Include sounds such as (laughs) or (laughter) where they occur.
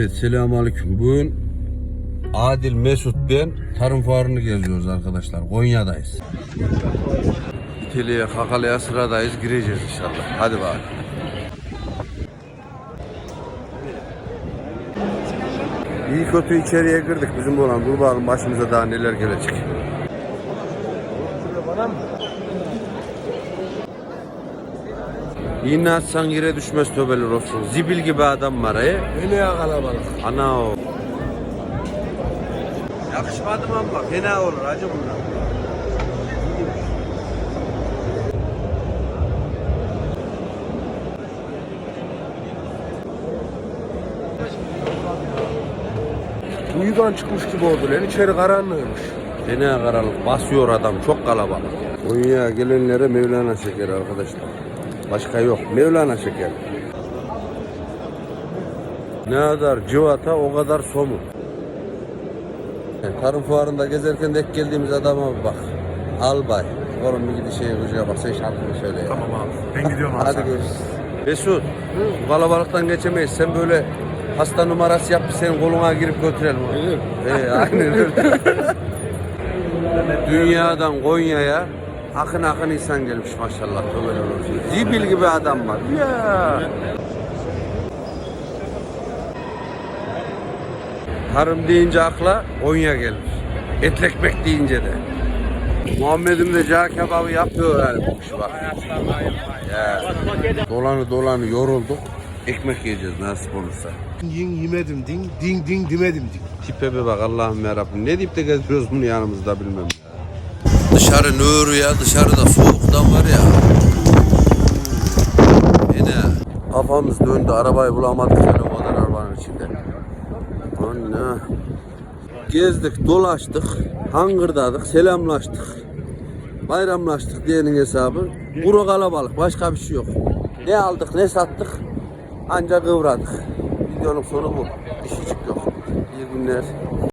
Evet, selamünaleyküm. Bugün Adil Mesut ben tarım fuarını geziyoruz arkadaşlar. Konya'dayız. İteli'ye, Kakalı'ya sıradayız. Gireceğiz inşallah. Hadi bakalım. İyi kötü içeriye girdik bizim olan. Dur bakalım başımıza daha neler gelecek. İğne atsan yere düşmez töbeler olsun. Zibil gibi adam var he. Beni ya kalabalık. Ana o. Yakışmadı mı ama fena olur acı bunlar. Uyudan çıkmış gibi oldu lan. İçeri karanlığıymış. Fena karalık basıyor adam çok kalabalık. Konya'ya gelenlere Mevlana şeker arkadaşlar. Başka yok. Mevlana şeker. Ne kadar civata o kadar somun. Tarım fuarında gezerken denk geldiğimiz adama bak. Albay. Oğlum bir gidi şeye hocaya bak sen şarkını söyle ya. Tamam abi. Ben gidiyorum abi. Hadi görüşürüz. Mesut, bu kalabalıktan geçemeyiz. Sen böyle hasta numarası yap, senin koluna girip götürelim. Gelir. He, aynen öyle. (laughs) Dünyadan Konya'ya akın akın insan gelmiş maşallah. Böyle olsun. Zibil gibi adam var. Ya. Tarım deyince akla Konya gelir. Etli ekmek deyince de. Muhammed'im de cağ kebabı yapıyor yani bu iş bak. Ya. Dolanı dolanı yorulduk. Ekmek yiyeceğiz nasip olursa. Ding yemedim ding, ding ding demedim ding. Tipe bir bak Allah'ım yarabbim. Ne deyip de geziyoruz bunu yanımızda bilmem ya. Dışarı nuru ya dışarıda soğuktan var ya. Yine kafamız döndü arabayı bulamadık kadar arabanın içinde. Anne. Gezdik dolaştık. Hangırdadık selamlaştık. Bayramlaştık diyenin hesabı. Kuru kalabalık başka bir şey yok. Ne aldık ne sattık ancak kıvradık. Videonun sonu bu. İşicik yok. İyi günler.